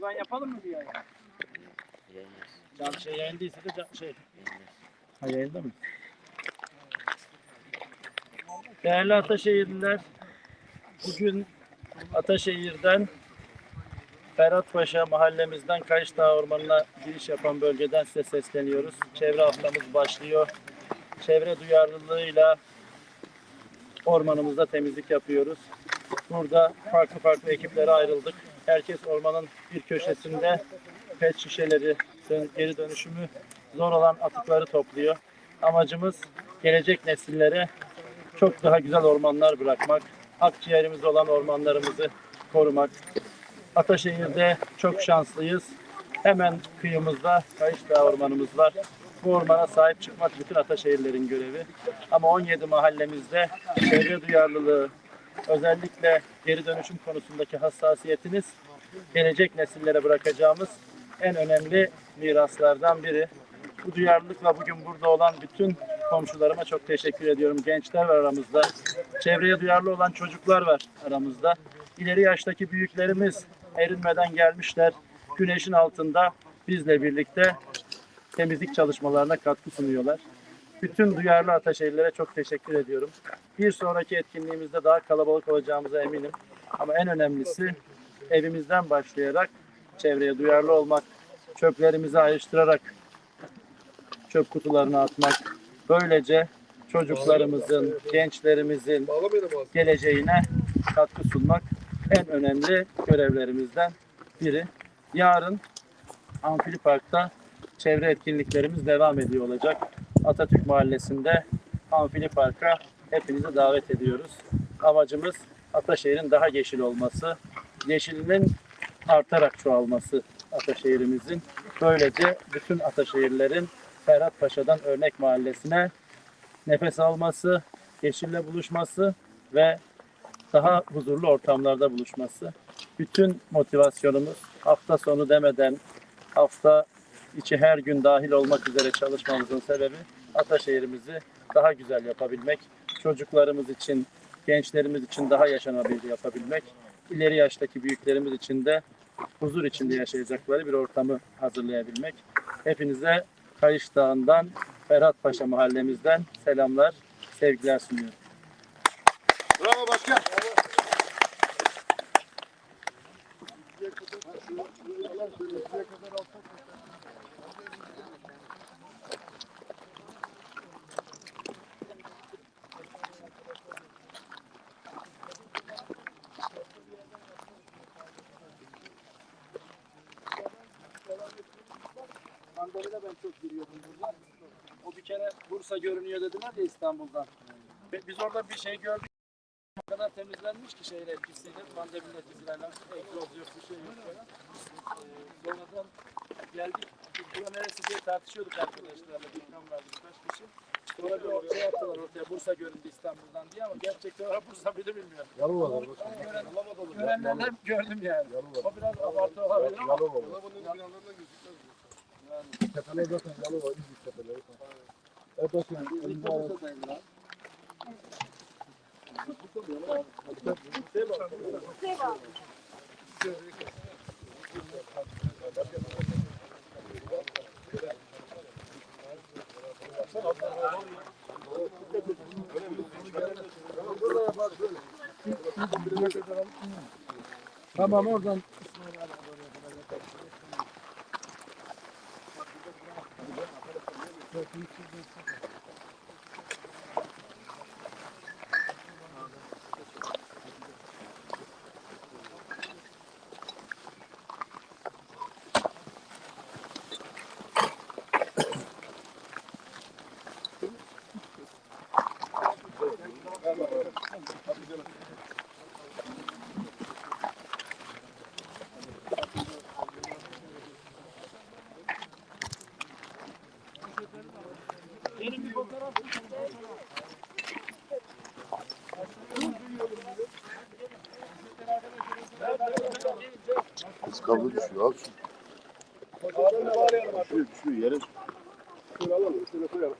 Buradan yapalım mı bir yayın? Yayınlar. Can şey yayındıysa da can şey. Yayınlar. Ha yayında mı? Değerli Ataşehirliler, bugün Ataşehir'den Ferhatpaşa mahallemizden Kayışdağ Ormanı'na giriş yapan bölgeden size sesleniyoruz. Çevre haftamız başlıyor. Çevre duyarlılığıyla ormanımızda temizlik yapıyoruz. Burada farklı farklı ekiplere ayrıldık. Herkes ormanın bir köşesinde pet şişeleri, geri dönüşümü zor olan atıkları topluyor. Amacımız gelecek nesillere çok daha güzel ormanlar bırakmak, akciğerimiz olan ormanlarımızı korumak. Ataşehir'de çok şanslıyız. Hemen kıyımızda Kayışdağ Ormanımız var. Bu ormana sahip çıkmak bütün Ataşehirlerin görevi. Ama 17 mahallemizde çevre duyarlılığı, özellikle geri dönüşüm konusundaki hassasiyetiniz gelecek nesillere bırakacağımız en önemli miraslardan biri. Bu duyarlılıkla bugün burada olan bütün komşularıma çok teşekkür ediyorum. Gençler var aramızda. Çevreye duyarlı olan çocuklar var aramızda. İleri yaştaki büyüklerimiz erinmeden gelmişler. Güneşin altında bizle birlikte temizlik çalışmalarına katkı sunuyorlar. Bütün duyarlı Ataşehirlilere çok teşekkür ediyorum. Bir sonraki etkinliğimizde daha kalabalık olacağımıza eminim. Ama en önemlisi evimizden başlayarak çevreye duyarlı olmak, çöplerimizi ayrıştırarak çöp kutularına atmak. Böylece çocuklarımızın, gençlerimizin geleceğine katkı sunmak en önemli görevlerimizden biri. Yarın Amfili Park'ta çevre etkinliklerimiz devam ediyor olacak. Atatürk Mahallesi'nde Amfili Park'a hepinizi davet ediyoruz. Amacımız Ataşehir'in daha yeşil olması, yeşilinin artarak çoğalması Ataşehir'imizin. Böylece bütün Ataşehirlerin Ferhat Paşa'dan örnek mahallesine nefes alması, yeşille buluşması ve daha huzurlu ortamlarda buluşması. Bütün motivasyonumuz hafta sonu demeden hafta içi her gün dahil olmak üzere çalışmamızın sebebi Ataşehir'imizi daha güzel yapabilmek, çocuklarımız için, gençlerimiz için daha yaşanabilir yapabilmek, ileri yaştaki büyüklerimiz için de huzur içinde yaşayacakları bir ortamı hazırlayabilmek. Hepinize Kayış Dağı'ndan, Ferhat Paşa mahallemizden selamlar, sevgiler sunuyorum. Bravo başkan. Mandalina ben çok giriyordum burada. O bir kere Bursa görünüyor dediler ya İstanbul'dan. Ve Biz orada bir şey gördük. O kadar temizlenmiş ki şeyle etkisiyle, pandeminin etkisiyle, egzoz yok, bir şey yok falan. Ee, sonradan geldik, bura neresi diye tartışıyorduk arkadaşlarla, Gülkan vardı birkaç kişi. Sonra bir ortaya attılar ortaya, Bursa göründü İstanbul'dan diye ama gerçekten orası Bursa mıydı bilmiyorum. Yalova'da. Gören, görenlerden hep gördüm yani. O biraz abartı olabilir ama. Tepeler zaten Yalova, İzmir tepeleri. Evet başkan. İzmir önünde araç- Bursa'dayım lan. Tamam oradan. Benim fotoğraf Kablo düşüyor al şunu. Düşüyor düşüyor yere. Şöyle alalım şöyle koyalım.